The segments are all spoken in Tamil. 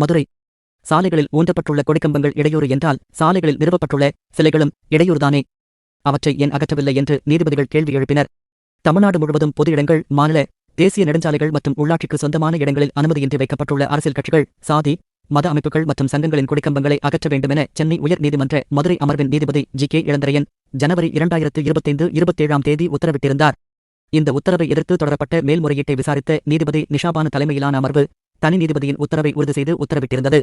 மதுரை. சாலைகளில் ஊன்றப்பட்டுள்ள கொடிக்கம்பங்கள் இடையூறு என்றால் சாலைகளில் நிறுவப்பட்டுள்ள சிலைகளும் இடையூறுதானே? அவற்றை ஏன் அகற்றவில்லை என்று நீதிபதிகள் கேள்வி எழுப்பினர். தமிழ்நாடு முழுவதும் பொது இடங்கள் மாநில தேசிய நெடுஞ்சாலைகள் மற்றும் உள்ளாட்சிக்கு சொந்தமான இடங்களில் அனுமதியின்றி வைக்கப்பட்டுள்ள அரசியல் கட்சிகள் சாதி மத அமைப்புகள் மற்றும் சங்கங்களின் கொடிக்கம்பங்களை அகற்ற வேண்டுமென சென்னை உயர் நீதிமன்ற மதுரை அமர்வின் நீதிபதி ஜி. கே. இளந்தரையன் ஜனவரி இரண்டாயிரத்து இருபத்தைந்து இருபத்தேழாம் தேதி உத்தரவிட்டிருந்தார். இந்த உத்தரவை எதிர்த்து தொடரப்பட்ட மேல்முறையீட்டை விசாரித்த நீதிபதி நிஷாபானு தலைமையிலான அமர்வு தனி நீதிபதியின் உத்தரவை உறுதி செய்து உத்தரவிட்டிருந்தது.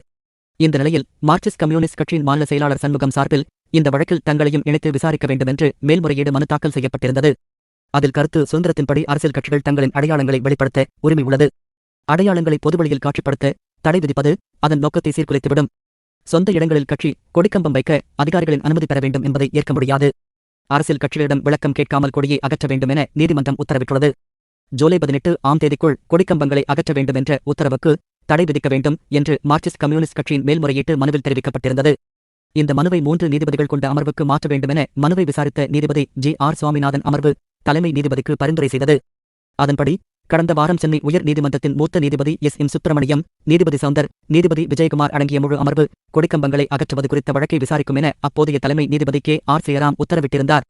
இந்த நிலையில் மார்க்சிஸ்ட் கம்யூனிஸ்ட் கட்சியின் மாநில செயலாளர் சண்முகம் சார்பில் இந்த வழக்கில் தங்களையும் இணைத்து விசாரிக்க வேண்டுமென்று மேல்முறையீடு மனு தாக்கல் செய்யப்பட்டிருந்தது. அதில் கருத்து சுதந்திரத்தின்படி அரசியல் கட்சிகள் தங்களின் அடையாளங்களை வெளிப்படுத்த உரிமை உள்ளது. அடையாளங்களை பொதுவழியில் காட்சிப்படுத்த தடை விதிப்பது அதன் நோக்கத்தை சீர்குலைத்துவிடும். சொந்த இடங்களில் கட்சி கொடிக்கம்பம் வைக்க அதிகாரிகளின் அனுமதி பெற வேண்டும் என்பதை ஏற்க முடியாது. அரசியல் கட்சிகளிடம் விளக்கம் கேட்காமல் கொடியை அகற்ற வேண்டும் என நீதிமன்றம் உத்தரவிட்டுள்ளது. ஜூலை பதினெட்டு ஆம் தேதிக்குள் கொடிக்கம்பங்களை அகற்ற வேண்டுமென்ற உத்தரவுக்கு தடை விதிக்க வேண்டும் என்று மார்க்சிஸ்ட் கம்யூனிஸ்ட் கட்சியின் மேல்முறையீட்டு மனுவில் தெரிவிக்கப்பட்டிருந்தது. இந்த மனுவை மூன்று நீதிபதிகள் கொண்ட அமர்வுக்கு மாற்ற வேண்டுமென மனுவை விசாரித்த நீதிபதி ஜி ஆர் சுவாமிநாதன் அமர்வு தலைமை நீதிபதிக்கு பரிந்துரை செய்தது. அதன்படி கடந்த வாரம் சென்னை உயர் நீதிமன்றத்தின் மூத்த நீதிபதி எஸ் எம் சுப்பிரமணியம் நீதிபதி சவுந்தர் நீதிபதி விஜயகுமார் அடங்கிய முழு அமர்வு கொடிக்கம்பங்களை அகற்றுவது குறித்த வழக்கை விசாரிக்கும் என அப்போதைய தலைமை நீதிபதி கே ஆர் சேராம் உத்தரவிட்டிருந்தார்.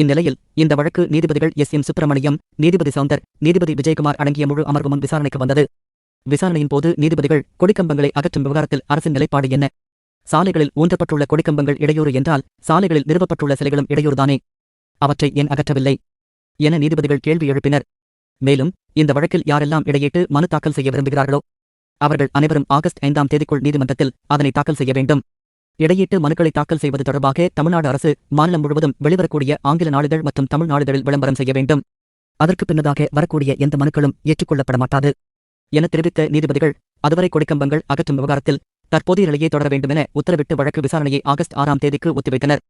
இந்நிலையில் இந்த வழக்கு நீதிபதிகள் எஸ் எம் சுப்பிரமணியம் நீதிபதி சவுந்தர் நீதிபதி விஜயகுமார் அடங்கிய முழு அமர்வு முன் விசாரணைக்கு வந்தது. விசாரணையின் போது நீதிபதிகள் கொடிக்கம்பங்களை அகற்றும் விவகாரத்தில் அரசின் நிலைப்பாடு என்ன? சாலைகளில் ஊன்றப்பட்டுள்ள கொடிக்கம்பங்கள் இடையூறு என்றால் சாலைகளில் நிறுவப்பட்டுள்ள சிலைகளும் இடையூறுதானே? அவற்றை ஏன் அகற்றவில்லை? என நீதிபதிகள் கேள்வி எழுப்பினர். மேலும் இந்த வழக்கில் யாரெல்லாம் இடையிட்டு மனு தாக்கல் செய்ய விரும்புகிறார்களோ அவர்கள் அனைவரும் ஆகஸ்ட் ஐந்தாம் தேதிக்குள் நீதிமன்றத்தில் அதனை தாக்கல் செய்ய வேண்டும். இடையீட்டு மனுக்களை தாக்கல் செய்வது தொடர்பாக தமிழ்நாடு அரசு மாநிலம் முழுவதும் வெளிவரக்கூடிய ஆங்கில நாளிதழ் மற்றும் தமிழ் நாளிதழில் விளம்பரம் செய்ய வேண்டும். அதற்கு பின்னதாக வரக்கூடிய எந்த மனுக்களும் ஏற்றுக்கொள்ளப்பட மாட்டாது என தெரிவித்த நீதிபதிகள் அதுவரை கொடிக்கம்பங்கள் அகற்றும் விவகாரத்தில் தற்போதைய நிலையை தொடர வேண்டுமென உத்தரவிட்டு வழக்கு விசாரணையை ஆகஸ்ட் ஆறாம் தேதிக்கு ஒத்திவைத்தனர்.